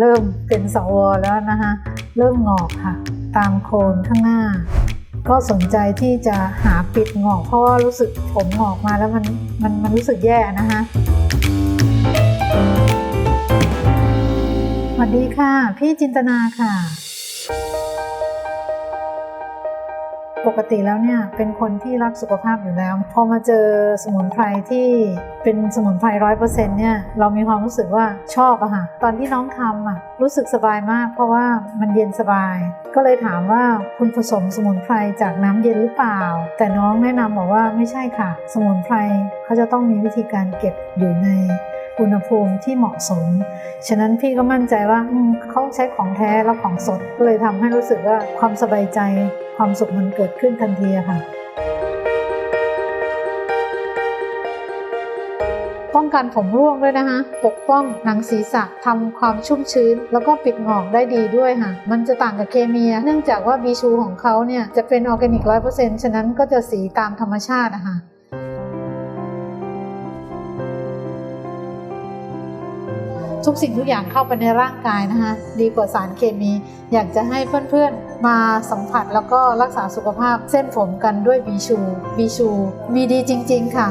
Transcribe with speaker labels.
Speaker 1: เริ่มเป็นสวแล้วนะคะเริ่มงอกค่ะ ตามโคนข้างหน้า ก็สนใจที่จะหาปิดงอก เพราะว่ารู้สึกผมงอกมาแล้วมันมันมันรู้สึกแย่นะคะสวัสดีค่ะ พี่จินตนาค่ะ ปกติแล้วเนี่ยเป็นคนที่รักสุขภาพอยู่แล้ว พอมาเจอสมุนไพรที่เป็นสมุนไพรร้อยเปอร์เซ็นต์เนี่ยเรามีความรู้สึกว่าชอบอะค่ะตอนที่น้องทำอะรู้สึกสบายมาก เพราะว่ามันเย็นสบาย ก็เลยถามว่าคุณผสมสมุนไพรจากน้ำเย็นหรือเปล่า แต่น้องแนะนำบอกว่าไม่ใช่ค่ะ สมุนไพรเขาจะต้องมีวิธีการเก็บอยู่ในอุณหภูมิที่เหมาะสม ฉะนั้นพี่ก็มั่นใจว่าเขาใช้ของแท้แล้วของสด ก็เลยทำให้รู้สึกว่าความสบายใจ ความสุขมันเกิดขึ้นทันทีค่ะ ป้องกันผมร่วงด้วยนะคะ ปกป้องหนังศีรษะทำความชุ่มชื้น แล้วก็ปิดหงอกได้ดีด้วยค่ะ มันจะต่างกับเคมีเนื่องจากว่าบีชูของเขาเนี่ยจะเป็นออร์แกนิกร้อยเปอร์เซ็นต์ฉะนั้นก็จะสีตามธรรมชาตินะค่ะ ทุกสิ่งทุกอย่างเข้าไปในร่างกายนะคะดีกว่าสารเคมี อยากจะให้เพื่อนๆ มาสัมผัสแล้วก็รักษาสุขภาพเส้นผมกันด้วยบีชูบีชูมีดีจริง ๆ ค่ะ